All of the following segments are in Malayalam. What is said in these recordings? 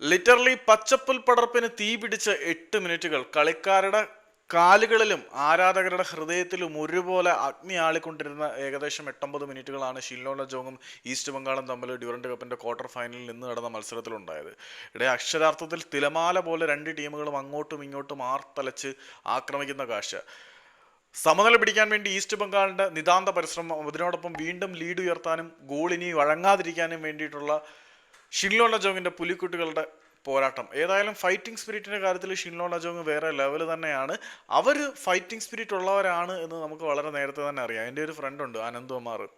ലിറ്ററലി പച്ചപ്പുൽ പടർപ്പിന് തീ പിടിച്ച എട്ട് മിനിറ്റുകൾ കളിക്കാരുടെ കാലുകളിലും ആരാധകരുടെ ഹൃദയത്തിലും ഒരുപോലെ അഗ്നി ആളിക്കൊണ്ടിരുന്ന ഏകദേശം എട്ടൊമ്പത് മിനിറ്റുകളാണ് ഷില്ലോണ ജോങ്ങും ഈസ്റ്റ് ബംഗാളും തമ്മിൽ ഡ്യൂറൻഡ് കപ്പിന്റെ ക്വാർട്ടർ ഫൈനലിൽ നിന്ന് നടന്ന മത്സരത്തിലുണ്ടായത്. ഇവിടെ അക്ഷരാർത്ഥത്തിൽ തിലമാല പോലെ രണ്ട് ടീമുകളും അങ്ങോട്ടും ഇങ്ങോട്ടും ആർത്തലച്ച് ആക്രമിക്കുന്ന കാഴ്ച. സമനില പിടിക്കാൻ വേണ്ടി ഈസ്റ്റ് ബംഗാളിന്റെ നിതാന്ത പരിശ്രമം അതിനോടൊപ്പം വീണ്ടും ലീഡ് ഉയർത്താനും ഗോൾ ഇനി വഴങ്ങാതിരിക്കാനും വേണ്ടിയിട്ടുള്ള ഷിൻലോൺ ലജോങ്ങിന്റെ പുലിക്കുട്ടികളുടെ പോരാട്ടം. ഏതായാലും ഫൈറ്റിംഗ് സ്പിരിറ്റിന്റെ കാര്യത്തിൽ ഷിൻലോൺ ലജോങ് വേറെ ലെവൽ തന്നെയാണ്. അവർ ഫൈറ്റിംഗ് സ്പിരിറ്റ് ഉള്ളവരാണ് എന്ന് നമുക്ക് വളരെ നേരത്തെ തന്നെ അറിയാം. എന്റെ ഒരു ഫ്രണ്ട് ഉണ്ട് കുമാർ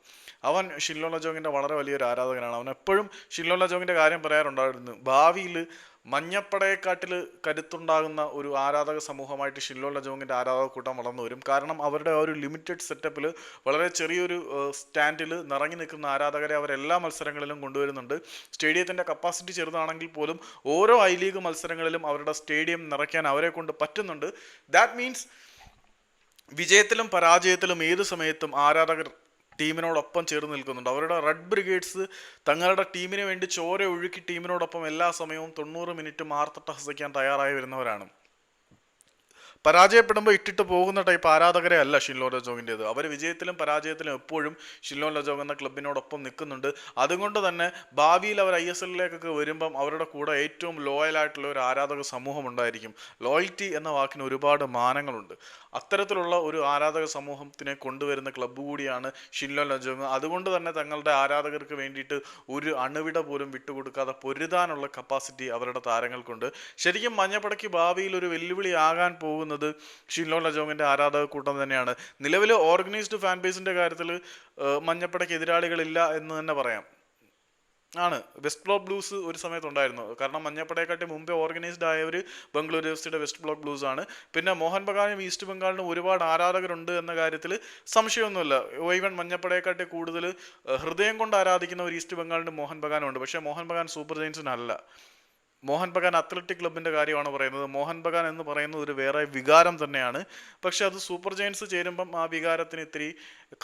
അവൻ ഷിൻലോൺ ലജോങ്ങിന്റെ വളരെ വലിയൊരു ആരാധകനാണ്. അവൻ എപ്പോഴും ഷിൻലോൺ ലജോങ്ങിന്റെ കാര്യം പറയാറുണ്ടായിരുന്നു. ഭാവിയിൽ മഞ്ഞപ്പടയെക്കാട്ടിൽ കരുത്തുണ്ടാകുന്ന ഒരു ആരാധക സമൂഹമായിട്ട് ഷില്ലോ ലജോങ്ങിന്റെ ആരാധക കൂട്ടം വളർന്നു വരും. കാരണം അവരുടെ ആ ഒരു ലിമിറ്റഡ് സെറ്റപ്പിൽ വളരെ ചെറിയൊരു സ്റ്റാൻഡിൽ നിറങ്ങി നിൽക്കുന്ന ആരാധകരെ അവർ എല്ലാ മത്സരങ്ങളിലും കൊണ്ടുവരുന്നുണ്ട്. സ്റ്റേഡിയത്തിന്റെ കപ്പാസിറ്റി ചെറുതാണെങ്കിൽ പോലും ഓരോ ഐ ലീഗ് മത്സരങ്ങളിലും അവരുടെ സ്റ്റേഡിയം നിറയ്ക്കാൻ അവരെ കൊണ്ട് പറ്റുന്നുണ്ട്. ദാറ്റ് മീൻസ് വിജയത്തിലും പരാജയത്തിലും ഏത് സമയത്തും ആരാധകർ ടീമിനോടൊപ്പം ചേർന്ന് നിൽക്കുന്നുണ്ട്. അവരുടെ റെഡ് ബ്രിഗേഡ്സ് തങ്ങളുടെ ടീമിന് വേണ്ടി ചോര ഒഴുക്കി ടീമിനോടൊപ്പം എല്ലാ സമയവും തൊണ്ണൂറ് മിനിറ്റ് മാർത്തട്ട ഹസിക്കാൻ തയ്യാറായി വരുന്നവരാണ്. പരാജയപ്പെടുമ്പോൾ ഇട്ടിട്ട് പോകുന്ന ടൈപ്പ് ആരാധകരെ അല്ല ഷിൻലോ ലജോങ്ങിന്റെത് അവർ വിജയത്തിലും പരാജയത്തിലും എപ്പോഴും ഷിൻലോ ലജോങ് എന്ന ക്ലബിനോടൊപ്പം നിൽക്കുന്നുണ്ട്. അതുകൊണ്ട് തന്നെ ഭാവിയിൽ അവർ ഐ എസ് എല്ലിലേക്കൊക്കെ വരുമ്പം അവരുടെ കൂടെ ഏറ്റവും ലോയൽ ആയിട്ടുള്ള ഒരു ആരാധക സമൂഹം ഉണ്ടായിരിക്കും. ലോയൽറ്റി എന്ന വാക്കിന് ഒരുപാട് മാനങ്ങളുണ്ട്. അത്തരത്തിലുള്ള ഒരു ആരാധക സമൂഹത്തിനെ കൊണ്ടുവരുന്ന ക്ലബ്ബ് കൂടിയാണ് ഷിൻലോ ലജോങ് അതുകൊണ്ട് തന്നെ തങ്ങളുടെ ആരാധകർക്ക് വേണ്ടിയിട്ട് ഒരു അണുവിട പോലും വിട്ടുകൊടുക്കാതെ പൊരുതാനുള്ള കപ്പാസിറ്റി അവരുടെ താരങ്ങൾക്കുണ്ട്. ശരിക്കും മഞ്ഞപ്പടയ്ക്ക് ഭാവിയിൽ ഒരു വെല്ലുവിളിയാകാൻ പോകുന്നത് ഷിൻലോൺ ലജോങ്ങിന്റെ ആരാധക കൂട്ടം തന്നെയാണ്. നിലവിൽ ഓർഗനൈസ്ഡ് ഫാൻ ബേസിന്റെ കാര്യത്തിൽ മഞ്ഞപ്പടയ്ക്ക് എതിരാളികളില്ല എന്ന് തന്നെ പറയാം. ആണ്. വെസ്റ്റ് ബ്ലോക്ക് ബ്ലൂസ് ഒരു സമയത്തുണ്ടായിരുന്നു. കാരണം മഞ്ഞപ്പടയെക്കാട്ടി മുമ്പേ ഓർഗനൈസ്ഡ് ആയവർ ബംഗളൂരു എഫ് സിയുടെ വെസ്റ്റ് ബ്ലോക്ക് ബ്ലൂസ് ആണ്. പിന്നെ മോഹൻ ബഗാനും ഈസ്റ്റ് ബംഗാളിനും ഒരുപാട് ആരാധകരുണ്ട് എന്ന കാര്യത്തിൽ സംശയമൊന്നുമില്ല. ഈവൻ മഞ്ഞപ്പടയെക്കാട്ടി കൂടുതൽ ഹൃദയം കൊണ്ട് ആരാധിക്കുന്ന ഒരു ഈസ്റ്റ് ബംഗാളിനും മോഹൻ ബഗാനും ഉണ്ട്. പക്ഷേ മോഹൻ ബഗാൻ സൂപ്പർ ജെയിൻസിനല്ല. മോഹൻ ബഗാൻ അത്ലറ്റിക് ക്ലബിന്റെ കാര്യമാണ് പറയുന്നത്. മോഹൻ ബഗാൻ എന്ന് പറയുന്നത് ഒരു വേറെ വികാരം തന്നെയാണ്. പക്ഷെ അത് സൂപ്പർ ജയൻസ് ചേരുമ്പം ആ വികാരത്തിന് ഇത്തിരി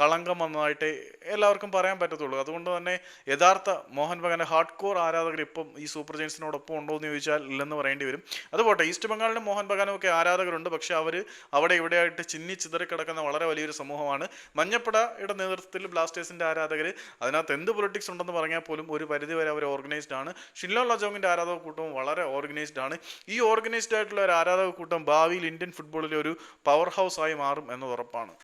കളങ്കം വന്നതായിട്ട് എല്ലാവർക്കും പറയാൻ പറ്റത്തുള്ളൂ. അതുകൊണ്ട് തന്നെ യഥാർത്ഥ മോഹൻ ബഗാന്റെ ഹാർഡ് കോർ ആരാധകർ ഇപ്പം ഈ സൂപ്പർ ജയൻസിനോടൊപ്പം ഉണ്ടോ എന്ന് ചോദിച്ചാൽ ഇല്ലെന്ന് പറയേണ്ടി വരും. അതുപോട്ടെ ഈസ്റ്റ് ബംഗാളിനും മോഹൻ ബഗാനും ഒക്കെ ആരാധകരുണ്ട്. പക്ഷെ അവർ അവിടെ ഇവിടെയായിട്ട് ചിന്നി ചിതറിക്കിടക്കുന്ന വളരെ വലിയൊരു സമൂഹമാണ്. മഞ്ഞപ്പടയുടെ നേതൃത്വത്തിൽ ബ്ലാസ്റ്റേഴ്സിന്റെ ആരാധകർ അതിനകത്ത് എന്ത് പൊളിറ്റിക്സ് ഉണ്ടെന്ന് പറഞ്ഞാൽ പോലും ഒരു പരിധി വരെ അവർ ഓർഗനൈസ്ഡ് ആണ്. ഷില്ലോ ലജോങ്ങിന്റെ ആരാധക കൂട്ടവും വളരെ ഓർഗനൈസ്ഡ് ആണ്. ഈ ഓർഗനൈസ്ഡ് ആയിട്ടുള്ള ഒരു ആരാധക കൂട്ടം ഭാവിയിൽ ഇന്ത്യൻ ഫുട്ബോളിലെ ഒരു പവർ ഹൗസ് ആയി മാറും എന്നത് ഉറപ്പാണ്.